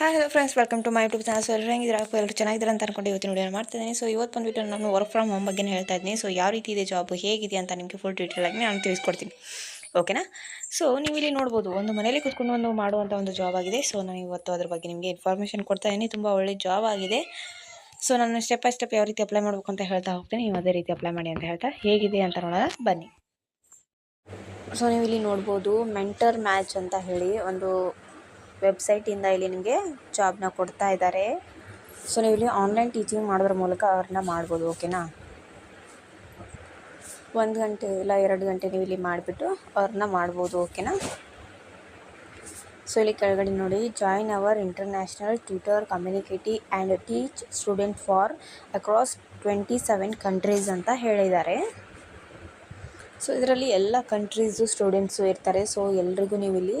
Hi hello friends welcome to my YouTube channel so ಎಲ್ಲರೂ ಹೆಂಗಿದ್ರೆ ಎಲ್ಲರೂ ಚೆನ್ನಾಗಿದ್ದಾರೆ ಅಂತ ಅನ್ಕೊಂಡು ಇವತ್ತಿನ ವಿಡಿಯೋ ಮಾಡ್ತಿದ್ದೀನಿ ಸೊ ಇವತ್ತು ಬಂದುಬಿಟ್ಟು ನಾನು ವರ್ಕ್ ಫ್ರಮ್ ಹೋಮ್ ಬಗ್ಗೆ ಹೇಳ್ತಾ ಇದ್ದೀನಿ. ಸೊ ಯಾವ ರೀತಿ ಇದೆ ಜಾಬ್ ಹೇಗಿದೆ ಅಂತ ನಿಮಗೆ ಫುಲ್ ಡೀಟೇಲ್ ಆಗಿ ನಾನು ತಿಳಿಸ್ಕೊಡ್ತೀನಿ. ಓಕೆನಾ ಸೊ ನೀವು ಇಲ್ಲಿ ನೋಡ್ಬೋದು, ಒಂದು ಮನೇಲಿ ಕೂತ್ಕೊಂಡು ಒಂದು ಮಾಡುವಂಥ ಒಂದು ಜಾಬ್ ಆಗಿದೆ. ಸೊ ನಾನು ಇವತ್ತು ಅದ್ರ ಬಗ್ಗೆ ನಿಮಗೆ ಇನ್ಫಾರ್ಮೇಷನ್ ಕೊಡ್ತಾ ಇದ್ದೀನಿ. ತುಂಬ ಒಳ್ಳೆ ಜಾಬ್ ಆಗಿದೆ. ಸೊ ನಾನು ಸ್ಟೆಪ್ ಬೈ ಸ್ಟೆಪ್ ಯಾವ ರೀತಿ ಅಪ್ಲೈ ಮಾಡಬೇಕು ಅಂತ ಹೇಳ್ತಾ ಹೋಗ್ತೀನಿ. ನೀವು ಅದೇ ರೀತಿ ಅಪ್ಲೈ ಮಾಡಿ ಅಂತ ಹೇಳ್ತಾ ಹೇಗಿದೆ ಅಂತ ನೋಡೋಣ. ಬನ್ನಿ. ಸೊ ನೀವು ಇಲ್ಲಿ ನೋಡ್ಬೋದು ಮೆಂಟರ್ ಮ್ಯಾಚ್ ಅಂತ ಹೇಳಿ ಒಂದು ವೆಬ್ಸೈಟಿಂದ ಇಲ್ಲಿ ನಿಮಗೆ ಜಾಬ್ನ ಕೊಡ್ತಾ ಇದ್ದಾರೆ. ಸೊ ನೀವು ಇಲ್ಲಿ ಆನ್ಲೈನ್ ಟೀಚಿಂಗ್ ಮಾಡೋದ್ರ ಮೂಲಕ ಅವ್ರನ್ನ ಮಾಡ್ಬೋದು ಓಕೆನಾ ಒಂದು ಗಂಟೆ ಇಲ್ಲ ಎರಡು ಗಂಟೆ ನೀವು ಇಲ್ಲಿ ಮಾಡಿಬಿಟ್ಟು ಅವ್ರನ್ನ ಮಾಡ್ಬೋದು ಓಕೆನಾ ಸೊ ಇಲ್ಲಿ ಕೆಳಗಡೆ ನೋಡಿ join our international tutor community and teach student for across twenty seven countries ಅಂತ ಹೇಳಿದ್ದಾರೆ. ಸೊ ಇದರಲ್ಲಿ ಎಲ್ಲ ಕಂಟ್ರೀಸು ಸ್ಟೂಡೆಂಟ್ಸು ಇರ್ತಾರೆ. ಸೊ ಎಲ್ರಿಗೂ ನೀವು ಇಲ್ಲಿ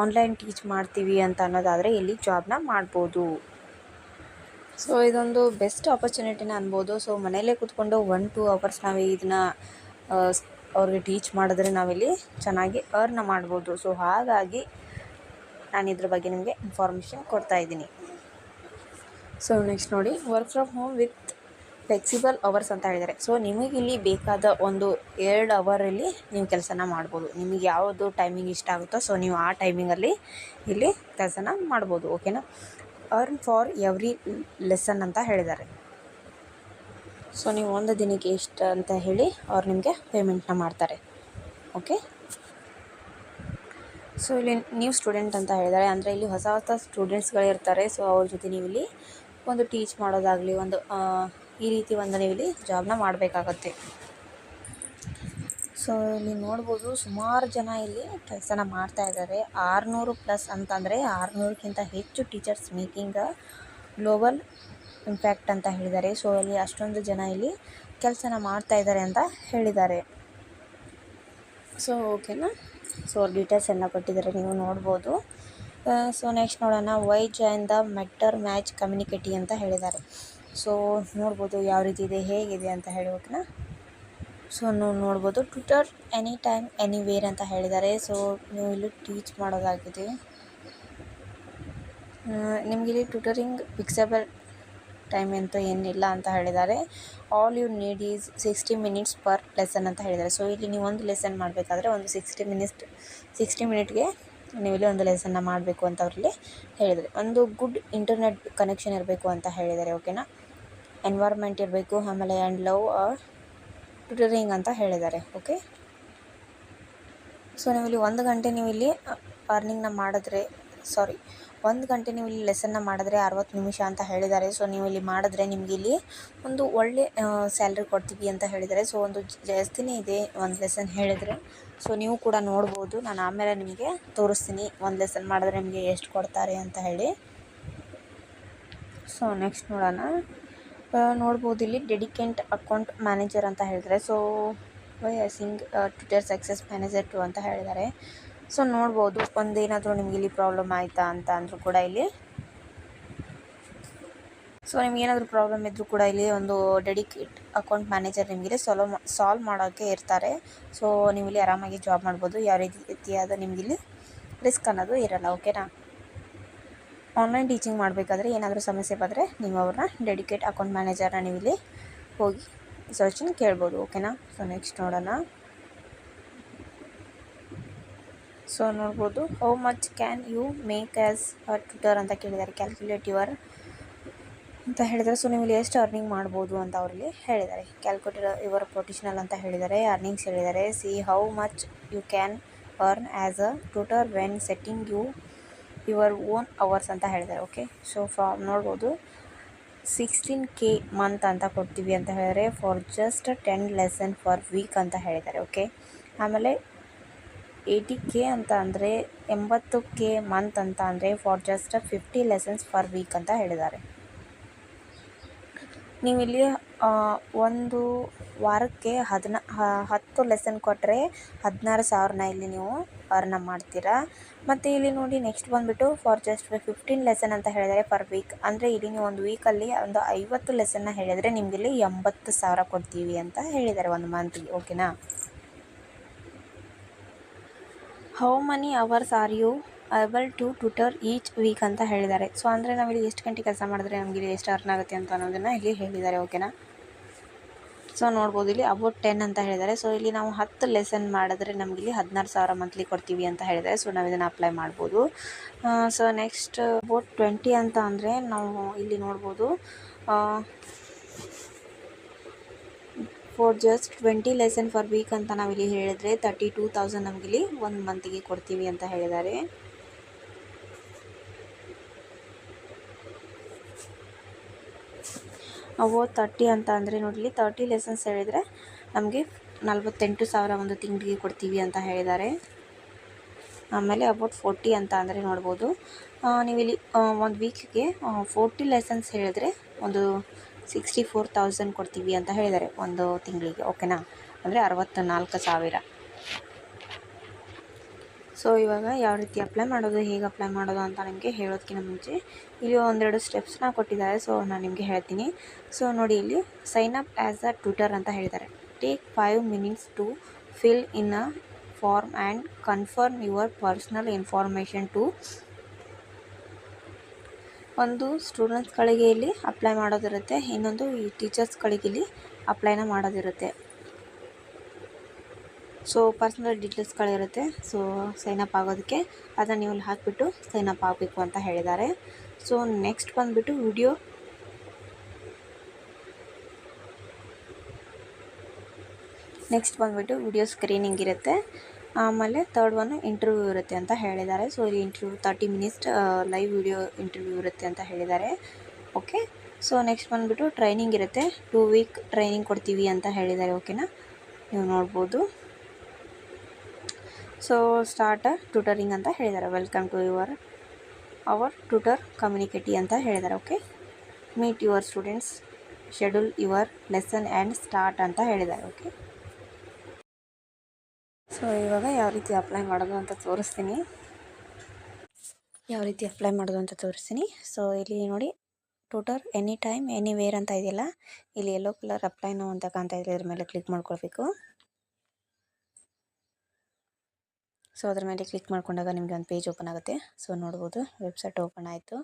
ಆನ್ಲೈನ್ ಟೀಚ್ ಮಾಡ್ತೀವಿ ಅಂತ ಅನ್ನೋದಾದರೆ ಇಲ್ಲಿ ಜಾಬ್ನ ಮಾಡ್ಬೋದು. ಸೊ ಇದೊಂದು ಬೆಸ್ಟ್ ಆಪರ್ಚುನಿಟಿನ ಅನ್ಬೋದು. ಸೊ ಮನೆಯಲ್ಲೇ ಕೂತ್ಕೊಂಡು ಒನ್ ಟೂ ಅವರ್ಸ್ ನಾವು ಇದನ್ನು ಅವ್ರಿಗೆ ಟೀಚ್ ಮಾಡಿದ್ರೆ ನಾವಿಲ್ಲಿ ಚೆನ್ನಾಗಿ ಅರ್ನ್ ಮಾಡ್ಬೋದು. ಸೊ ಹಾಗಾಗಿ ನಾನು ಇದ್ರ ಬಗ್ಗೆ ನಿಮಗೆ ಇನ್ಫಾರ್ಮೇಷನ್ ಕೊಡ್ತಾ ಇದ್ದೀನಿ. ಸೊ ನೆಕ್ಸ್ಟ್ ನೋಡಿ work from home with flexible hours ಅಂತ ಹೇಳಿದ್ದಾರೆ. ಸೊ ನಿಮಗಿಲ್ಲಿ ಬೇಕಾದ ಒಂದು ಎರಡು ಅವರಲ್ಲಿ ನೀವು ಕೆಲಸನ ಮಾಡ್ಬೋದು. ನಿಮಗೆ ಯಾವುದು ಟೈಮಿಂಗ್ ಇಷ್ಟ ಆಗುತ್ತೋ ಸೊ ನೀವು ಆ ಟೈಮಿಂಗಲ್ಲಿ ಇಲ್ಲಿ ಕೆಲಸನ ಮಾಡ್ಬೋದು ಓಕೆನಾ ಅರ್ನ್ ಫಾರ್ ಎವ್ರಿ ಲೆಸನ್ ಅಂತ ಹೇಳಿದ್ದಾರೆ. ಸೊ ನೀವು ಒಂದು ದಿನಕ್ಕೆ ಎಷ್ಟು ಅಂತ ಹೇಳಿ ಅವ್ರು ನಿಮಗೆ ಪೇಮೆಂಟ್ನ ಮಾಡ್ತಾರೆ ಓಕೆ ಸೊ ಇಲ್ಲಿ ನ್ಯೂ ಸ್ಟೂಡೆಂಟ್ ಅಂತ ಹೇಳಿದ್ದಾರೆ. ಅಂದರೆ ಇಲ್ಲಿ ಹೊಸ ಹೊಸ ಸ್ಟೂಡೆಂಟ್ಸ್ಗಳಿರ್ತಾರೆ ಸೊ ಅವ್ರ ಜೊತೆ ನೀವು ಇಲ್ಲಿ ಒಂದು ಟೀಚ್ ಮಾಡೋದಾಗಲಿ, ಒಂದು ಈ ರೀತಿ ಒಂದು ನೀವು ಇಲ್ಲಿ ಜಾಬ್ನ ಮಾಡಬೇಕಾಗತ್ತೆ. ಸೊ ಇಲ್ಲಿ ನೋಡ್ಬೋದು ಸುಮಾರು ಜನ ಇಲ್ಲಿ ಕೆಲಸನ ಮಾಡ್ತಾ ಇದ್ದಾರೆ. ಆರುನೂರು ಪ್ಲಸ್ ಅಂತಂದರೆ ಆರುನೂರಕ್ಕಿಂತ ಹೆಚ್ಚು ಟೀಚರ್ಸ್ ಮೇಕಿಂಗ್ ಗ್ಲೋಬಲ್ ಇಂಪ್ಯಾಕ್ಟ್ ಅಂತ ಹೇಳಿದ್ದಾರೆ. ಸೊ ಅಲ್ಲಿ ಅಷ್ಟೊಂದು ಜನ ಇಲ್ಲಿ ಕೆಲಸನ ಮಾಡ್ತಾ ಇದ್ದಾರೆ ಅಂತ ಹೇಳಿದ್ದಾರೆ. ಸೊ ಓಕೆನಾ ಸೊ ಡೀಟೇಲ್ಸ್ ಎಲ್ಲ ಕೊಟ್ಟಿದ್ದಾರೆ, ನೀವು ನೋಡ್ಬೋದು. ಸೊ ನೆಕ್ಸ್ಟ್ ನೋಡೋಣ. Why join the matter match community ಅಂತ ಹೇಳಿದ್ದಾರೆ. ಸೊ ನೋಡ್ಬೋದು ಯಾವ ರೀತಿ ಇದೆ, ಹೇಗಿದೆ ಅಂತ ಹೇಳಿ ಓಕೆನಾ ಸೊ ನೀವು ನೋಡ್ಬೋದು ಟ್ವಿಟರ್ ಎನಿ ಟೈಮ್ ಎನಿವೇರ್ ಅಂತ ಹೇಳಿದ್ದಾರೆ. ಸೊ ನೀವು ಇಲ್ಲಿ ಟೀಚ್ ಮಾಡೋದಾಗಿದೆ. ನಿಮಗೆ ಇಲ್ಲಿ ಟ್ವಿಟರಿಂಗ್ ಫಿಕ್ಸಬಲ್ ಟೈಮ್ ಅಂತೂ ಏನಿಲ್ಲ ಅಂತ ಹೇಳಿದ್ದಾರೆ. All you need is sixty minutes per lesson ಅಂತ ಹೇಳಿದ್ದಾರೆ. ಸೊ ಇಲ್ಲಿ ನೀವು ಒಂದು ಲೆಸನ್ ಮಾಡಬೇಕಾದ್ರೆ ಒಂದು ಸಿಕ್ಸ್ಟಿ ಮಿನಿಟ್ಸ್ ಸಿಕ್ಸ್ಟಿ ಮಿನಿಟ್ಗೆ ನೀವು ಇಲ್ಲಿ ಒಂದು ಲೆಸನ್ನ ಮಾಡಬೇಕು ಅಂತ ಅವರಲ್ಲಿ ಹೇಳಿದ್ದಾರೆ. ಒಂದು ಗುಡ್ ಇಂಟರ್ನೆಟ್ ಕನೆಕ್ಷನ್ ಇರಬೇಕು ಅಂತ ಹೇಳಿದ್ದಾರೆ ಓಕೆನಾ ಎನ್ವೈರ್ಮೆಂಟ್ ಇರಬೇಕು, ಆಮೇಲೆ ಆ್ಯಂಡ್ ಲವ್ ಟ್ಯೂಟರಿಂಗ್ ಅಂತ ಹೇಳಿದ್ದಾರೆ ಓಕೆ ಸೊ ನೀವು ಇಲ್ಲಿ ಒಂದು ಗಂಟೆ ನೀವು ಇಲ್ಲಿ ಅರ್ನಿಂಗ್ನ ಮಾಡಿದ್ರೆ ಸಾರಿ ಒಂದು ಗಂಟೆ ನೀವು ಇಲ್ಲಿ ಲೆಸನ್ನ ಮಾಡಿದ್ರೆ ಅರವತ್ತು ನಿಮಿಷ ಅಂತ ಹೇಳಿದ್ದಾರೆ. ಸೊ ನೀವು ಇಲ್ಲಿ ಮಾಡಿದ್ರೆ ನಿಮಗೆ ಇಲ್ಲಿ ಒಂದು ಒಳ್ಳೆ ಸ್ಯಾಲ್ರಿ ಕೊಡ್ತೀವಿ ಅಂತ ಹೇಳಿದ್ದಾರೆ. ಸೊ ಒಂದು ಜಾಸ್ತಿನೇ ಇದೆ ಒಂದು ಲೆಸನ್ ಹೇಳಿದರೆ. ಸೊ ನೀವು ಕೂಡ ನೋಡ್ಬೋದು. ನಾನು ಆಮೇಲೆ ನಿಮಗೆ ತೋರಿಸ್ತೀನಿ ಒಂದು ಲೆಸನ್ ಮಾಡಿದ್ರೆ ನಿಮಗೆ ಎಷ್ಟು ಕೊಡ್ತಾರೆ ಅಂತ ಹೇಳಿ. ಸೊ ನೆಕ್ಸ್ಟ್ ನೋಡೋಣ. ನೋಡ್ಬೋದು ಇಲ್ಲಿ ಡೆಡಿಕೇಟ್ ಅಕೌಂಟ್ ಮ್ಯಾನೇಜರ್ ಅಂತ ಹೇಳಿದರೆ so why sing tutor success manager to ಅಂತ ಹೇಳಿದ್ದಾರೆ. ಸೊ ನೋಡ್ಬೋದು ಒಂದೇನಾದರೂ ನಿಮ್ಗೆ ಇಲ್ಲಿ ಪ್ರಾಬ್ಲಮ್ ಆಯಿತಾ ಅಂತ ಅಂದರೂ ಕೂಡ ಇಲ್ಲಿ. ಸೊ ನಿಮ್ಗೆ ಏನಾದರೂ ಪ್ರಾಬ್ಲಮ್ ಇದ್ದರೂ ಕೂಡ ಇಲ್ಲಿ ಒಂದು ಡೆಡಿಕೇಟ್ ಅಕೌಂಟ್ ಮ್ಯಾನೇಜರ್ ನಿಮಗೆ ಸಾಲ್ವ್ ಸಾಲ್ವ್ ಮಾಡೋಕ್ಕೆ ಇರ್ತಾರೆ. ಸೊ ನೀವು ಇಲ್ಲಿ ಆರಾಮಾಗಿ ಜಾಬ್ ಮಾಡ್ಬೋದು. ಯಾವ ರೀತಿ ರೀತಿಯಾದ ನಿಮಗಿಲ್ಲಿ ರಿಸ್ಕ್ ಅನ್ನೋದು ಇರಲ್ಲ ಓಕೆನಾ ಆನ್ಲೈನ್ ಟೀಚಿಂಗ್ ಮಾಡಬೇಕಾದ್ರೆ ಏನಾದರೂ ಸಮಸ್ಯೆ ಬಂದರೆ ನೀವು ಅವ್ರನ್ನ ಡೆಡಿಕೇಟ್ ಅಕೌಂಟ್ ಮ್ಯಾನೇಜರ್ನ ನೀವು ಇಲ್ಲಿ ಹೋಗಿ ಸಜೆಷನ್ ಕೇಳ್ಬೋದು ಓಕೆನಾ ಸೊ ನೆಕ್ಸ್ಟ್ ನೋಡೋಣ. ಸೊ ನೋಡ್ಬೋದು how much can you make as a tutor ಅಂತ ಕೇಳಿದ್ದಾರೆ ಕ್ಯಾಲ್ಕುಲೇಟ್ ಯುವರ್ ಅಂತ ಹೇಳಿದರೆ ಸೊ ನೀವು ಎಷ್ಟು ಅರ್ನಿಂಗ್ ಮಾಡ್ಬೋದು ಅಂತ ಅವರಲ್ಲಿ ಹೇಳಿದ್ದಾರೆ. ಕ್ಯಾಲ್ಕುಲೇಟರ್ ಯುವರ್ ಪ್ರೊಫೆಷನಲ್ ಅಂತ ಹೇಳಿದ್ದಾರೆ ಅರ್ನಿಂಗ್ಸ್ ಹೇಳಿದ್ದಾರೆ. See how much you can earn as a tutor when setting you your own hours ಅಂತ ಹೇಳಿದ್ದಾರೆ ಓಕೆ ಸೊ ಫ್ರಾಮ್ ನೋಡ್ಬೋದು. ಸಿಕ್ಸ್ಟೀನ್ ಕೆ ಮಂತ್ ಅಂತ ಕೊಡ್ತೀವಿ ಅಂತ ಹೇಳಿದರೆ for just ten lesson for week ಅಂತ ಹೇಳಿದ್ದಾರೆ ಓಕೆ ಆಮೇಲೆ ಏಯ್ಟಿ ಕೆ ಅಂತ ಅಂದರೆ ಎಂಬತ್ತು ಕೆ ಮಂತ್ ಅಂತ ಅಂದರೆ for just fifty lessons for week ಅಂತ ಹೇಳಿದ್ದಾರೆ. ನೀವಿಲ್ಲಿ ಒಂದು ವಾರಕ್ಕೆ ಹದಿನ ಹತ್ತು ಲೆಸನ್ ಕೊಟ್ಟರೆ ಹದಿನಾರು ಸಾವಿರನ ಇಲ್ಲಿ ನೀವು ಅರ್ನ ಮಾಡ್ತೀರಾ. ಮತ್ತು ಇಲ್ಲಿ ನೋಡಿ ನೆಕ್ಸ್ಟ್ ಬಂದುಬಿಟ್ಟು ಫಾರ್ ಜಸ್ಟ್ ಫಿಫ್ಟೀನ್ ಲೆಸನ್ ಅಂತ ಹೇಳಿದರೆ ಪರ್ ವೀಕ್ ಅಂದರೆ ಇಲ್ಲಿ ನೀವು ಒಂದು ವೀಕಲ್ಲಿ ಒಂದು ಐವತ್ತು ಲೆಸನ್ನ ಹೇಳಿದರೆ ನಿಮಗಿಲ್ಲಿ ಎಂಬತ್ತು ಸಾವಿರ ಕೊಡ್ತೀವಿ ಅಂತ ಹೇಳಿದ್ದಾರೆ ಒಂದು ಮಂತ್ಗೆ ಓಕೆನಾ how many hours are you able to tutor each week ಅಂತ ಹೇಳಿದ್ದಾರೆ. ಸೊ ಅಂದರೆ ನಾವಿಲ್ಲಿ ಎಷ್ಟು ಗಂಟೆ ಕೆಲಸ ಮಾಡಿದ್ರೆ ನಮಗೆ ಇಲ್ಲಿ ಎಷ್ಟು ಅರ್ನ್ ಆಗುತ್ತೆ ಅಂತ ಅನ್ನೋದನ್ನು ಇಲ್ಲಿ ಹೇಳಿದ್ದಾರೆ ಓಕೆನಾ ಸೊ ನೋಡ್ಬೋದು ಇಲ್ಲಿ ಅಬೌಟ್ ಟೆನ್ ಅಂತ ಹೇಳಿದ್ದಾರೆ. ಸೊ ಇಲ್ಲಿ ನಾವು ಹತ್ತು ಲೆಸನ್ ಮಾಡಿದ್ರೆ ನಮಗೆ ಇಲ್ಲಿ ಹದಿನಾರು ಸಾವಿರ ಮಂತ್ಲಿ ಕೊಡ್ತೀವಿ ಅಂತ ಹೇಳಿದ್ದಾರೆ. ಸೊ ನಾವು ಇದನ್ನು ಅಪ್ಲೈ ಮಾಡ್ಬೋದು. ಸೊ ನೆಕ್ಸ್ಟ್ ಅಬೌಟ್ ಟ್ವೆಂಟಿ ಅಂತ ಅಂದರೆ ನಾವು ಇಲ್ಲಿ ನೋಡ್ಬೋದು. For just twenty lesson for week ಅಂತ ನಾವಿಲ್ಲಿ ಹೇಳಿದರೆ ತರ್ಟಿ ಟೂ ತೌಸಂಡ್ ನಮಗಿಲ್ಲಿ ಒಂದು ಮಂತಿಗೆ ಕೊಡ್ತೀವಿ ಅಂತ ಹೇಳಿದ್ದಾರೆ. ಅವು ತರ್ಟಿ ಅಂತ ಅಂದರೆ ನೋಡಲಿ ತರ್ಟಿ ಲೆಸನ್ಸ್ ಹೇಳಿದರೆ ನಮಗೆ ನಲ್ವತ್ತೆಂಟು ಸಾವಿರ ಒಂದು ತಿಂಗಳಿಗೆ ಕೊಡ್ತೀವಿ ಅಂತ ಹೇಳಿದ್ದಾರೆ. ಆಮೇಲೆ ಅಬೌಟ್ ಫೋರ್ಟಿ ಅಂತ ಅಂದರೆ ನೋಡ್ಬೋದು. ನೀವಿಲ್ಲಿ ಒಂದು ವೀಕ್ಗೆ ಫೋರ್ಟಿ ಲೆಸನ್ಸ್ ಹೇಳಿದ್ರೆ ಒಂದು ಸಿಕ್ಸ್ಟಿ ಫೋರ್ ತೌಸಂಡ್ ಕೊಡ್ತೀವಿ ಅಂತ ಹೇಳಿದ್ದಾರೆ ಒಂದು ತಿಂಗಳಿಗೆ, ಓಕೆನಾ? ಅಂದರೆ ಅರವತ್ತು ನಾಲ್ಕು ಸಾವಿರ. ಸೊ ಇವಾಗ ಯಾವ ರೀತಿ ಅಪ್ಲೈ ಮಾಡೋದು, ಹೇಗೆ ಅಪ್ಲೈ ಮಾಡೋದು ಅಂತ ನಿಮಗೆ ಹೇಳೋದಕ್ಕಿಂತ ಮುಂಚೆ ಇಲ್ಲಿ ಒಂದೆರಡು ಸ್ಟೆಪ್ಸ್ನ ಕೊಟ್ಟಿದ್ದಾರೆ ಸೊ ನಾನು ನಿಮಗೆ ಹೇಳ್ತೀನಿ. ಸೊ ನೋಡಿ ಇಲ್ಲಿ sign up as a Twitter ಅಂತ ಹೇಳಿದ್ದಾರೆ. Take five minutes to fill in a form and confirm your personal information two ಒಂದು ಸ್ಟೂಡೆಂಟ್ಸ್ಗಳಿಗೆ ಇಲ್ಲಿ ಅಪ್ಲೈ ಮಾಡೋದಿರುತ್ತೆ. ಇನ್ನೊಂದು ಈ ಟೀಚರ್ಸ್ಗಳಿಗೆ ಇಲ್ಲಿ ಅಪ್ಲೈನ ಮಾಡೋದಿರುತ್ತೆ. ಸೊ ಪರ್ಸ್ನಲ್ ಡೀಟೇಲ್ಸ್ಗಳಿರುತ್ತೆ ಸೊ ಸೈನಪ್ ಆಗೋದಕ್ಕೆ ಅದನ್ನು ನೀವು ಹಾಕಿಬಿಟ್ಟು ಸೈನಪ್ ಆಗಬೇಕು ಅಂತ ಹೇಳಿದ್ದಾರೆ. ಸೊ ನೆಕ್ಸ್ಟ್ ಬಂದುಬಿಟ್ಟು ವಿಡಿಯೋ ನೆಕ್ಸ್ಟ್ ಬಂದುಬಿಟ್ಟು ವಿಡಿಯೋ ಸ್ಕ್ರೀನಿಂಗ್ ಇರುತ್ತೆ. ಆಮೇಲೆ ತರ್ಡ್ ಒನ್ ಇಂಟರ್ವ್ಯೂ ಇರುತ್ತೆ ಅಂತ ಹೇಳಿದ್ದಾರೆ. ಸೊ ಇಲ್ಲಿ interview thirty minutes live video interview ಇರುತ್ತೆ ಅಂತ ಹೇಳಿದ್ದಾರೆ. ಓಕೆ ಸೊ ನೆಕ್ಸ್ಟ್ ಬಂದುಬಿಟ್ಟು ಟ್ರೈನಿಂಗ್ ಇರುತ್ತೆ. ಟೂ ವೀಕ್ ಟ್ರೈನಿಂಗ್ ಕೊಡ್ತೀವಿ ಅಂತ ಹೇಳಿದ್ದಾರೆ. ಓಕೆನಾ ನೀವು ನೋಡ್ಬೋದು. ಸೊ ಸ್ಟಾರ್ಟ್ ಟ್ಯೂಟರಿಂಗ್ ಅಂತ ಹೇಳಿದ್ದಾರೆ. Welcome to your our tutor community ಅಂತ ಹೇಳಿದ್ದಾರೆ. Okay meet your students schedule your lesson and start ಅಂತ ಹೇಳಿದ್ದಾರೆ. ಓಕೆ ಸೊ ಇವಾಗ ಯಾವ ರೀತಿ ಅಪ್ಲೈ ಮಾಡೋದು ಅಂತ ತೋರಿಸ್ತೀನಿ. ಯಾವ ರೀತಿ ಅಪ್ಲೈ ಮಾಡೋದು ಅಂತ ತೋರಿಸ್ತೀನಿ. ಸೊ ಇಲ್ಲಿ ನೋಡಿ total any time anywhere ಅಂತ ಇದೆಯಲ್ಲ, ಇಲ್ಲಿ ಯೆಲ್ಲೋ ಕಲರ್ ಅಪ್ಲೈ ನೋ ಅಂತ ಕಾಣ್ತಾ ಇದೆ. ಇದ್ರ ಮೇಲೆ ಕ್ಲಿಕ್ ಮಾಡ್ಕೊಳ್ಬೇಕು. ಸೊ ಅದ್ರ ಮೇಲೆ ಕ್ಲಿಕ್ ಮಾಡ್ಕೊಂಡಾಗ ನಿಮಗೆ ಒಂದು ಪೇಜ್ ಓಪನ್ ಆಗುತ್ತೆ. ಸೊ ನೋಡ್ಬೋದು ವೆಬ್ಸೈಟ್ ಓಪನ್ ಆಯಿತು.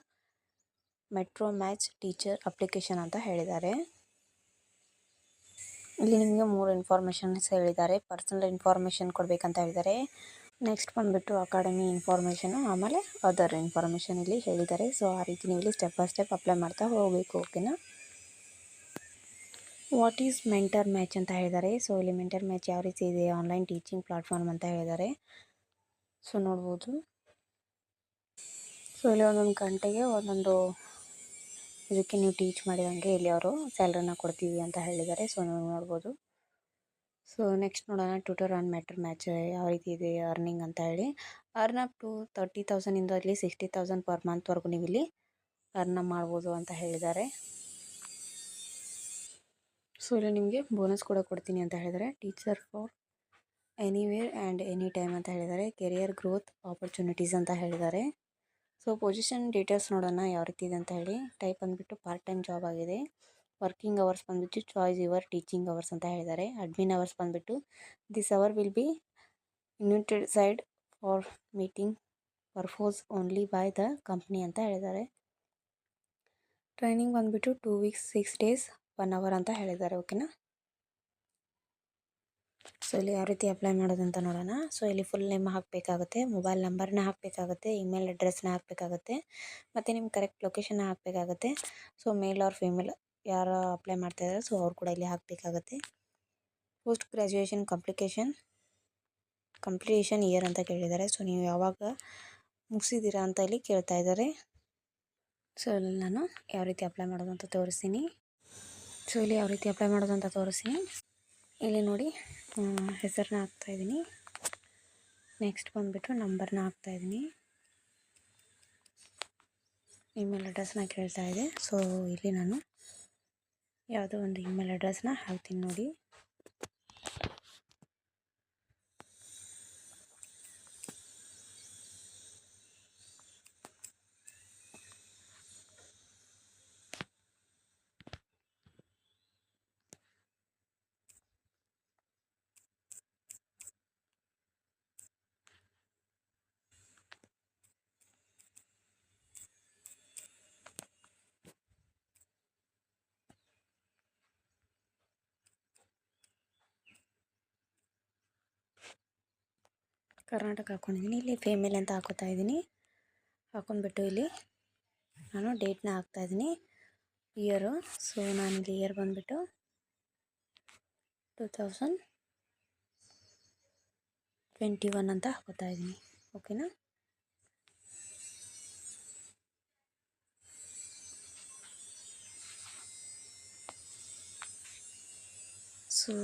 ಮೆಟ್ರೋ ಮ್ಯಾಚ್ ಟೀಚರ್ ಅಪ್ಲಿಕೇಶನ್ ಅಂತ ಹೇಳಿದ್ದಾರೆ. ಇಲ್ಲಿ ನಿಮಗೆ ಮೂರು ಇನ್ಫಾರ್ಮೇಷನ್ಸ್ ಹೇಳಿದ್ದಾರೆ. ಪರ್ಸನಲ್ ಇನ್ಫಾರ್ಮೇಷನ್ ಕೊಡಬೇಕಂತ ಹೇಳಿದ್ದಾರೆ. ನೆಕ್ಸ್ಟ್ ಬಂದುಬಿಟ್ಟು ಅಕಾಡೆಮಿ ಇನ್ಫಾರ್ಮೇಷನು ಆಮೇಲೆ ಅದರ್ ಇನ್ಫಾರ್ಮೇಷನ್ ಇಲ್ಲಿ ಹೇಳಿದ್ದಾರೆ. ಸೊ ಆ ರೀತಿ ನೀವು ಇಲ್ಲಿ ಸ್ಟೆಪ್ ಬೈ ಸ್ಟೆಪ್ ಅಪ್ಲೈ ಮಾಡ್ತಾ ಹೋಗಬೇಕು ಓಕೆನಾ ವಾಟ್ ಈಸ್ ಮೆಂಟರ್ ಮ್ಯಾಚ್ ಅಂತ ಹೇಳಿದ್ದಾರೆ. ಸೊ ಇಲ್ಲಿ ಮೆಂಟರ್ ಮ್ಯಾಚ್ ಯಾವ ರೀತಿ ಇದೆ? ಆನ್ಲೈನ್ ಟೀಚಿಂಗ್ ಪ್ಲಾಟ್ಫಾರ್ಮ್ ಅಂತ ಹೇಳಿದ್ದಾರೆ. ಸೊ ನೋಡ್ಬೋದು. ಸೊ ಇಲ್ಲಿ ಒಂದೊಂದು ಗಂಟೆಗೆ ಒಂದೊಂದು ಇದಕ್ಕೆ ನೀವು ಟೀಚ್ ಮಾಡಿದಂಗೆ ಇಲ್ಲಿ ಅವರು ಸ್ಯಾಲ್ರಿನ ಕೊಡ್ತೀವಿ ಅಂತ ಹೇಳಿದ್ದಾರೆ. ಸೊ ನೀವು ನೋಡ್ಬೋದು. ಸೊ ನೆಕ್ಸ್ಟ್ ನೋಡೋಣ. ಟ್ಯೂಟರ್ ಆನ್ ಮ್ಯಾಟರ್ ಮ್ಯಾಚ್ ಯಾವ ರೀತಿ ಇದೆ ಅರ್ನಿಂಗ್ ಅಂತ ಹೇಳಿ. ಅರ್ನ್ ಅಪ್ ಟು ತರ್ಟಿ ತೌಸಂಡಿಂದ ಇಲ್ಲಿ ಸಿಕ್ಸ್ಟಿ ತೌಸಂಡ್ ಪರ್ ಮಂತ್ವರೆಗೂ ನೀವು ಇಲ್ಲಿ ಅರ್ನ ಮಾಡ್ಬೋದು ಅಂತ ಹೇಳಿದ್ದಾರೆ. ಸೊ ಇಲ್ಲಿ ನಿಮಗೆ ಬೋನಸ್ ಕೂಡ ಕೊಡ್ತೀನಿ ಅಂತ ಹೇಳಿದ್ದಾರೆ. Teacher for anywhere and any time ಅಂತ ಹೇಳಿದ್ದಾರೆ. ಕೆರಿಯರ್ ಗ್ರೋತ್ ಆಪರ್ಚುನಿಟೀಸ್ ಅಂತ ಹೇಳಿದ್ದಾರೆ. ಸೊ ಪೊಸಿಷನ್ ಡೀಟೇಲ್ಸ್ ನೋಡೋಣ ಯಾವ ರೀತಿ ಇದೆ ಅಂತ ಹೇಳಿ. ಟೈಪ್ ಬಂದುಬಿಟ್ಟು ಪಾರ್ಟ್ ಟೈಮ್ ಜಾಬ್ ಆಗಿದೆ. ವರ್ಕಿಂಗ್ ಅವರ್ಸ್ ಬಂದುಬಿಟ್ಟು ಚಾಯ್ಸ್ ಯುವರ್ ಟೀಚಿಂಗ್ ಅವರ್ಸ್ ಅಂತ ಹೇಳಿದ್ದಾರೆ. ಅಡ್ಮಿನ್ ಅವರ್ಸ್ ಬಂದುಬಿಟ್ಟು this hour will be united side for meeting purpose only by the company ಅಂತ ಹೇಳಿದ್ದಾರೆ. ಟ್ರೈನಿಂಗ್ ಬಂದುಬಿಟ್ಟು two weeks six days one hour ಅಂತ ಹೇಳಿದ್ದಾರೆ. ಓಕೆನಾ ಸೊ ಇಲ್ಲಿ ಯಾವ ರೀತಿ ಅಪ್ಲೈ ಮಾಡೋದು ಅಂತ ನೋಡೋಣ. ಸೊ ಇಲ್ಲಿ ಫುಲ್ ನೇಮ್ ಹಾಕಬೇಕಾಗುತ್ತೆ ಮೊಬೈಲ್ ನಂಬರ್ನ ಹಾಕಬೇಕಾಗುತ್ತೆ ಇಮೇಲ್ ಅಡ್ರೆಸ್ನ ಹಾಕಬೇಕಾಗುತ್ತೆ, ಮತ್ತು ನಿಮ್ಮ ಕರೆಕ್ಟ್ ಲೊಕೇಶನ್ನ ಹಾಕಬೇಕಾಗುತ್ತೆ. ಸೊ ಮೇಲ್ ಆರ್ ಫೀಮೇಲ್ ಯಾರು ಅಪ್ಲೈ ಮಾಡ್ತಾ ಇದ್ದಾರೆ ಸೊ ಅವ್ರು ಕೂಡ ಇಲ್ಲಿ ಹಾಕಬೇಕಾಗುತ್ತೆ. Post graduation complication completion year ಅಂತ ಕೇಳಿದ್ದಾರೆ. ಸೊ ನೀವು ಯಾವಾಗ ಮುಗಿಸಿದ್ದೀರಾ ಅಂತ ಇಲ್ಲಿ ಕೇಳ್ತಾ ಇದ್ದಾರೆ. ಸೊ ಇಲ್ಲಿ ನಾನು ಯಾವ ರೀತಿ ಅಪ್ಲೈ ಮಾಡೋದು ಅಂತ ತೋರಿಸ್ತೀನಿ. ಸೊ ಇಲ್ಲಿ ಯಾವ ರೀತಿ ಅಪ್ಲೈ ಮಾಡೋದು ಅಂತ ತೋರಿಸ್ತೀನಿ. ಇಲ್ಲಿ ನೋಡಿ. ಹೆಸರನ್ನ ಹಾಕ್ತಾಯಿದ್ದೀನಿ ನೆಕ್ಸ್ಟ್ ಬಂದುಬಿಟ್ಟು ನಂಬರ್ನ ಹಾಕ್ತಾಯಿದ್ದೀನಿ ಇಮೇಲ್ ಅಡ್ರೆಸ್ನ ಕೇಳ್ತಾ ಇದೆ. ಸೊ ಇಲ್ಲಿ ನಾನು ಯಾವುದೋ ಒಂದು ಇಮೇಲ್ ಅಡ್ರೆಸ್ನ ಹಾಕ್ತೀನಿ ನೋಡಿ. ಕರ್ನಾಟಕ ಹಾಕ್ಕೊಂಡಿದ್ದೀನಿ ಇಲ್ಲಿ ಫೇಮೇಲ್ ಅಂತ ಹಾಕೋತಾ ಇದ್ದೀನಿ ಹಾಕೊಂಡ್ಬಿಟ್ಟು ಇಲ್ಲಿ ನಾನು ಡೇಟ್ನ ಹಾಕ್ತಾಯಿದ್ದೀನಿ ಇಯರು ಸೊ ನಾನಿಲ್ಲಿ ಇಯರ್ ಬಂದುಬಿಟ್ಟು ಟೂ ತೌಸಂಡ್ ಟ್ವೆಂಟಿ ಒನ್ ಅಂತ ಹಾಕೋತಾ ಇದ್ದೀನಿ ಓಕೆನಾ ಸೊ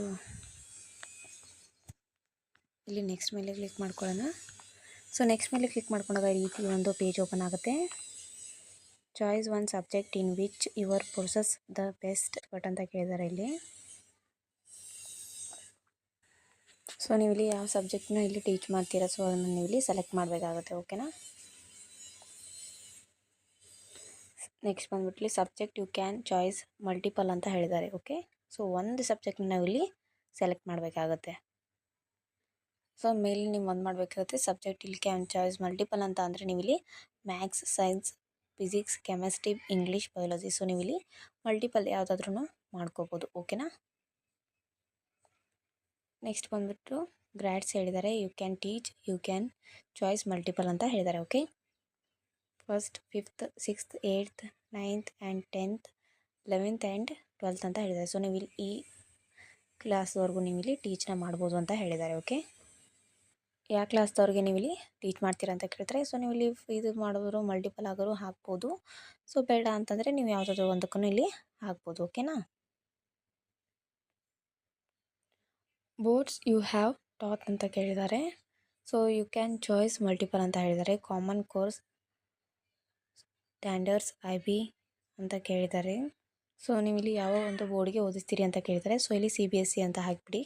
ಇಲ್ಲಿ ನೆಕ್ಸ್ಟ್ ಮೇಲೆ ಕ್ಲಿಕ್ ಮಾಡ್ಕೊಳ್ಳೋಣ. ಸೊ ನೆಕ್ಸ್ಟ್ ಮೇಲೆ ಕ್ಲಿಕ್ ಮಾಡ್ಕೊಂಡಾಗ ಈ ರೀತಿ ಒಂದು ಪೇಜ್ ಓಪನ್ ಆಗುತ್ತೆ. Choice one subject in which your process the best but ಅಂತ ಕೇಳಿದ್ದಾರೆ ಇಲ್ಲಿ. ಸೊ ನೀವು ಇಲ್ಲಿ ಯಾವ ಸಬ್ಜೆಕ್ಟ್ನ ಇಲ್ಲಿ ಟೀಚ್ ಮಾಡ್ತೀರಾ ಸೊ ಅದನ್ನು ನೀವು ಇಲ್ಲಿ ಸೆಲೆಕ್ಟ್ ಮಾಡಬೇಕಾಗುತ್ತೆ ಓಕೆನಾ ನೆಕ್ಸ್ಟ್ ಬಂದ್ಬಿಟ್ಟು subject you can choice multiple ಅಂತ ಹೇಳಿದ್ದಾರೆ ಓಕೆ ಸೊ ಒಂದು ಸಬ್ಜೆಕ್ಟ್ನ ನಾವು ಸೆಲೆಕ್ಟ್ ಮಾಡಬೇಕಾಗತ್ತೆ. ಸೊ, ಮೇಲೆ ನೀವು ಒಂದು ಮಾಡಬೇಕಿರುತ್ತೆ ಸಬ್ಜೆಕ್ಟ್ ಇಲ್ಲಿ ಕ್ಯಾನ್ ಚಾಯ್ಸ್ ಮಲ್ಟಿಪಲ್ ಅಂತ ಅಂದರೆ ನೀವು ಇಲ್ಲಿ maths science, physics, chemistry, English, biology. So, ನೀವು ಇಲ್ಲಿ ಮಲ್ಟಿಪಲ್ ಯಾವುದಾದ್ರೂ ಮಾಡ್ಕೋಬೋದು. ಓಕೆನಾ? ನೆಕ್ಸ್ಟ್ ಬಂದುಬಿಟ್ಟು ಗ್ರ್ಯಾಡ್ಸ್ ಹೇಳಿದ್ದಾರೆ you can teach, you can choice multiple ಅಂತ ಹೇಳಿದ್ದಾರೆ okay? First, fifth, sixth, eighth, ninth and tenth, eleventh and twelfth ಅಂತ ಹೇಳಿದ್ದಾರೆ ಸೊ, ನೀವು ಇಲ್ಲಿ ಈ ಕ್ಲಾಸ್ವರೆಗೂ ನೀವು ಇಲ್ಲಿ ಟೀಚ್ನ ಮಾಡ್ಬೋದು ಅಂತ ಹೇಳಿದ್ದಾರೆ ಓಕೆ? ಯಾವ ಕ್ಲಾಸ್ದವ್ರಿಗೆ ನೀವು ಇಲ್ಲಿ ಟೀಚ್ ಮಾಡ್ತೀರಾ ಅಂತ ಕೇಳ್ತಾರೆ ಸೊ ನೀವು ಇಲ್ಲಿ ಇದು ಮಾಡಿದ್ರು ಮಲ್ಟಿಪಲ್ ಆಗೋರು ಹಾಕ್ಬೋದು. ಸೊ ಬೇಡ ಅಂತಂದರೆ ನೀವು ಯಾವುದಾದ್ರು ಒಂದಕ್ಕೂ ಇಲ್ಲಿ ಹಾಕ್ಬೋದು, ಓಕೆನಾ? ಬೋರ್ಡ್ಸ್ ಯು ಹ್ಯಾವ್ ಟಾತ್ ಅಂತ ಕೇಳಿದ್ದಾರೆ. So you can choice multiple ಅಂತ ಹೇಳಿದ್ದಾರೆ. Common core standards I B ಅಂತ ಕೇಳಿದ್ದಾರೆ. ಸೊ ನೀವು ಇಲ್ಲಿ ಯಾವ ಒಂದು ಬೋರ್ಡ್ಗೆ ಓದಿಸ್ತೀರಿ ಅಂತ ಕೇಳಿದ್ದಾರೆ ಸೊ ಇಲ್ಲಿ ಸಿ ಬಿ ಎಸ್ ಸಿ ಅಂತ ಹಾಕಿಬಿಡಿ.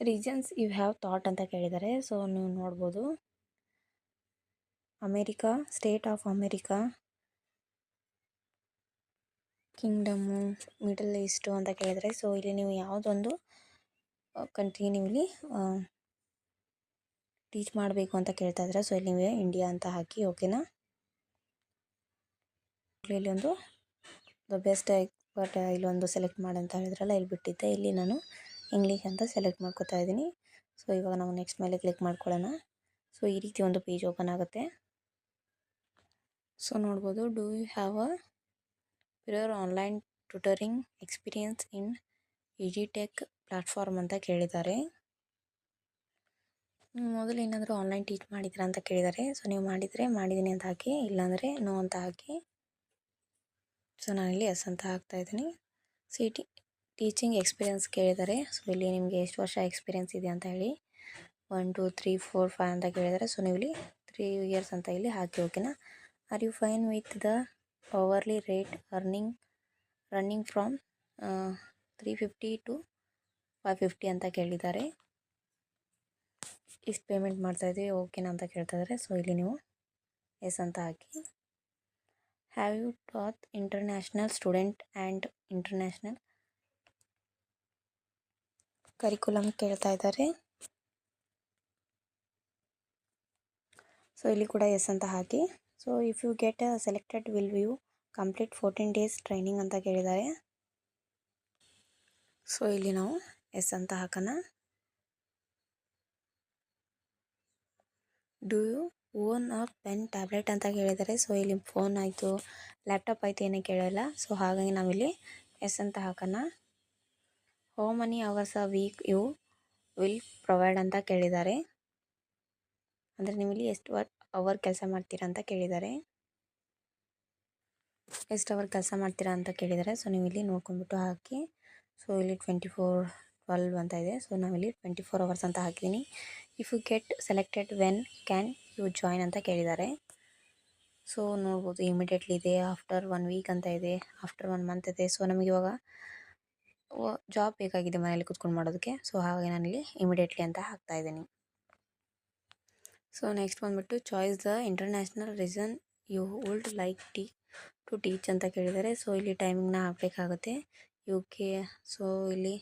ರೀಜನ್ಸ್ ಯು ಹ್ಯಾವ್ ಥಾಟ್ ಅಂತ ಕೇಳಿದ್ದಾರೆ ಸೊ ನೀವು ನೋಡ್ಬೋದು. America state of America kingdom middle east ಅಂತ ಕೇಳಿದರೆ. ಸೊ ಇಲ್ಲಿ ನೀವು ಯಾವುದೊಂದು ಕಂಟ್ರಿ ನೀವು ಇಲ್ಲಿ ಟೀಚ್ ಮಾಡಬೇಕು ಅಂತ ಕೇಳ್ತಾ ಇದ್ದಾರೆ? ಸೊ ಇಲ್ಲಿ ನೀವು ಇಂಡಿಯಾ ಅಂತ ಹಾಕಿ ಓಕೆನಾ ಇಲ್ಲಿ ಒಂದು ದ ಬೆಸ್ಟ್ ಬಟ್ ಇಲ್ಲೊಂದು ಸೆಲೆಕ್ಟ್ ಮಾಡಿ ಅಂತ ಹೇಳಿದ್ರಲ್ಲ, ಇಲ್ಲಿ ಬಿಟ್ಟಿದ್ದೆ. ಇಲ್ಲಿ ನಾನು ಇಂಗ್ಲೀಷ್ ಅಂತ ಸೆಲೆಕ್ಟ್ ಮಾಡ್ಕೋತಾ ಇದ್ದೀನಿ. ಸೊ ಇವಾಗ ನಾವು ನೆಕ್ಸ್ಟ್ ಮೇಲೆ ಕ್ಲಿಕ್ ಮಾಡ್ಕೊಳ್ಳೋಣ. ಸೊ ಈ ರೀತಿ ಒಂದು ಪೇಜ್ ಓಪನ್ ಆಗುತ್ತೆ. ಸೊ ನೋಡ್ಬೋದು do you have a pure online tutoring experience in ಇಜಿಟೆಕ್ platform ಅಂತ ಕೇಳಿದ್ದಾರೆ. ಮೊದಲು ಏನಾದರೂ ಆನ್ಲೈನ್ ಟೀಚ್ ಮಾಡಿದ್ರಾ ಅಂತ ಕೇಳಿದ್ದಾರೆ. ಸೊ ನೀವು ಮಾಡಿದರೆ ಮಾಡಿದ್ದೀನಿ ಅಂತ ಹಾಕಿ, ಇಲ್ಲಾಂದರೆ ನೋ ಅಂತ ಹಾಕಿ. ಸೊ ನಾನಿಲ್ಲಿ ಎಸ್ ಅಂತ ಹಾಕ್ತಾ ಇದ್ದೀನಿ. ಸಿ ಟಿ ಟೀಚಿಂಗ್ ಎಕ್ಸ್ಪೀರಿಯನ್ಸ್ ಕೇಳಿದ್ದಾರೆ. ಸೊ, ಇಲ್ಲಿ ನಿಮಗೆ ಎಷ್ಟು ವರ್ಷ ಎಕ್ಸ್ಪೀರಿಯನ್ಸ್ ಇದೆ ಅಂತ ಹೇಳಿ. One, two, three, four, five ಅಂತ ಕೇಳಿದ್ದಾರೆ. ಸೊ, ನೀವು ಇಲ್ಲಿ ತ್ರೀ ಇಯರ್ಸ್ ಅಂತ ಇಲ್ಲಿ ಹಾಕಿ, ಓಕೆನಾ? Are you fine with the hourly rate earning running from three fifty to five fifty ಅಂತ ಕೇಳಿದ್ದಾರೆ. ಇಷ್ಟು ಪೇಮೆಂಟ್ ಮಾಡ್ತಾಯಿದ್ದೀವಿ ಓಕೆನಾ ಅಂತ ಕೇಳ್ತಾ ಇದ್ದಾರೆ. ಸೊ, ಇಲ್ಲಿ ನೀವು ಎಸ್ ಅಂತ ಹಾಕಿ. Have you taught international student and international curriculum ಕೇಳ್ತಾ ಇದ್ದಾರೆ. ಸೊ ಇಲ್ಲಿ ಕೂಡ ಎಸ್ ಅಂತ ಹಾಕಿ. So if you get selected will you complete fourteen days training ಅಂತ ಕೇಳಿದ್ದಾರೆ. ಸೊ ಇಲ್ಲಿ ನಾವು ಎಸ್ ಅಂತ ಹಾಕೋಣ. Do you own a pen tablet ಅಂತ ಕೇಳಿದ್ದಾರೆ. ಸೊ ಇಲ್ಲಿ ಫೋನ್ ಆಯಿತು ಲ್ಯಾಪ್ಟಾಪ್ ಆಯಿತು, ಏನೇ ಕೇಳಲ್ಲ. ಸೊ ಹಾಗಾಗಿ ನಾವಿಲ್ಲಿ ಎಸ್ ಅಂತ ಹಾಕೋಣ. How many hours a week you will provide ಅಂತ ಕೇಳಿದ್ದಾರೆ. ಅಂದರೆ ನೀವು ಇಲ್ಲಿ ಎಷ್ಟು ವರ್ ಅವರ್ ಕೆಲಸ ಮಾಡ್ತೀರಾ ಅಂತ ಕೇಳಿದ್ದಾರೆ. ಎಷ್ಟು ಅವರ್ ಕೆಲಸ ಮಾಡ್ತೀರಾ ಅಂತ ಕೇಳಿದ್ದಾರೆ. ಸೊ ನೀವು ಇಲ್ಲಿ ನೋಡ್ಕೊಂಡ್ಬಿಟ್ಟು ಹಾಕಿ. ಸೊ ಇಲ್ಲಿ ಟ್ವೆಂಟಿ ಫೋರ್ ಟ್ವೆಲ್ವ್ ಅಂತ ಇದೆ. ಸೊ ನಾವಿಲ್ಲಿ ಟ್ವೆಂಟಿ ಫೋರ್ ಅವರ್ಸ್ ಅಂತ ಹಾಕಿದ್ದೀನಿ if you get selected when can you join ಅಂತ ಕೇಳಿದ್ದಾರೆ. ಸೊ ನೋಡ್ಬೋದು ಇಮಿಡಿಯೇಟ್ಲಿ ಇದೆ ಆಫ್ಟರ್ ಒನ್ ವೀಕ್ ಅಂತ ಇದೆ ಆಫ್ಟರ್ ಒನ್ ಮಂತ್ ಇದೆ. ಸೊ ನಮಗೆ ಇವಾಗ ಜಾಬ್ ಬೇಕಾಗಿದೆ ಮನೇಲಿ ಕುತ್ಕೊಂಡು ಮಾಡೋದಕ್ಕೆ. ಸೊ ಹಾಗೆ ಇಲ್ಲಿ ಇಮಿಡಿಯೇಟ್ಲಿ ಅಂತ ಹಾಕ್ತಾ ಇದ್ದೀನಿ. ಸೊ ನೆಕ್ಸ್ಟ್ ಬಂದುಬಿಟ್ಟು choice the international reason you would like T to teach ಅಂತ ಕೇಳಿದ್ದಾರೆ. ಸೊ ಇಲ್ಲಿ ಟೈಮಿಂಗ್ನ ಹಾಕಬೇಕಾಗುತ್ತೆ. ಯು ಕೆ ಸೊ ಇಲ್ಲಿ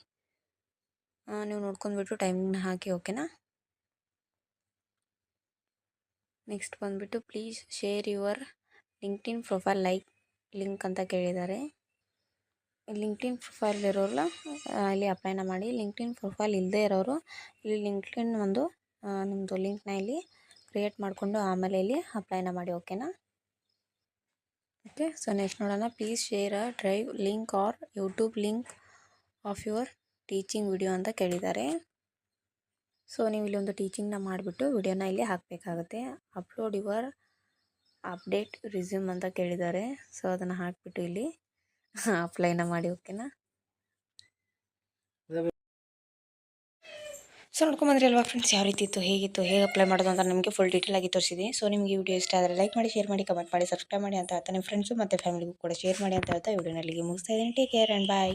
ನೀವು ನೋಡ್ಕೊಂಡ್ಬಿಟ್ಟು ಟೈಮಿಂಗ್ನ ಹಾಕಿ ಓಕೆನಾ ನೆಕ್ಸ್ಟ್ ಬಂದುಬಿಟ್ಟು please share your LinkedIn profile like link ಅಂತ ಕೇಳಿದ್ದಾರೆ. ಲಿಂಕ್ಡ್ಇನ್ ಪ್ರೊಫೈಲ್ ಇರೋರು ಇಲ್ಲಿ ಅಪ್ಲೈನ ಮಾಡಿ. ಲಿಂಕ್ಡ್ಇನ್ ಪ್ರೊಫೈಲ್ ಇಲ್ಲದೆ ಇರೋರು, ಇಲ್ಲಿ ಲಿಂಕ್ಡ್ಇನ್ ಒಂದು ನಿಮ್ಮದು ಲಿಂಕ್ನ ಇಲ್ಲಿ ಕ್ರಿಯೇಟ್ ಮಾಡಿಕೊಂಡು ಆಮೇಲೆ ಇಲ್ಲಿ ಅಪ್ಲೈನ ಮಾಡಿ ಓಕೆನಾ ಓಕೆ, ಸೊ ನೆಕ್ಸ್ಟ್ ನೋಡೋಣ. Please share a drive link or YouTube link of your teaching video ಅಂತ ಕೇಳಿದ್ದಾರೆ. ಸೊ ನೀವು ಇಲ್ಲಿ ಒಂದು ಟೀಚಿಂಗ್ನ ಮಾಡಿಬಿಟ್ಟು ವಿಡಿಯೋನ ಇಲ್ಲಿ ಹಾಕಬೇಕಾಗುತ್ತೆ. ಅಪ್ಲೋಡ್ ಯುವರ್ ಅಪ್ಡೇಟ್ ರಿಸ್ಯೂಮ್ ಅಂತ ಕೇಳಿದ್ದಾರೆ. ಸೊ ಅದನ್ನು ಹಾಕಿಬಿಟ್ಟು ಇಲ್ಲಿ ಅಪ್ಲೈನ ಮಾಡಿ, ಓಕೆನಾ? ಸೊ ನೋಡ್ಕೊಂಬಂದ್ರೆ ಅಲ್ವಾ ಫ್ರೆಂಡ್ಸ್ ಯಾವ ರೀತಿ ಇತ್ತು, ಹೇಗಿತ್ತು, ಹೇಗೆ ಅಪ್ಲೈ ಮಾಡೋದು ಅಂತ ನಿಮಗೆ ಫುಲ್ ಡೀಟೇಲ್ ಆಗಿ ತೋರಿಸಿದೆ ಸೊ ನಿಮಗೆ ವಿಡಿಯೋ ಇಷ್ಟ ಆದರೆ ಲೈಕ್ ಮಾಡಿ ಶೇರ್ ಮಾಡಿ ಕಮೆಂಟ್ ಮಾಡಿ ಸಬ್ಸ್ಕ್ರೈಬ್ ಮಾಡಿ ಅಂತ ಹೇಳ್ತಾ ನಿಮ್ಮ ಫ್ರೆಂಡ್ಸು ಮತ್ತು ಫ್ಯಾಮಿಲಿಗೂ ಕೂಡ ಶೇರ್ ಮಾಡಿ ಅಂತ ಹೇಳ್ತಾ ವಿಡಿಯೋನಲ್ಲಿಗೆ ಮುಗಿಸ್ತಾ ಇದ್ದೀನಿ. Take care and bye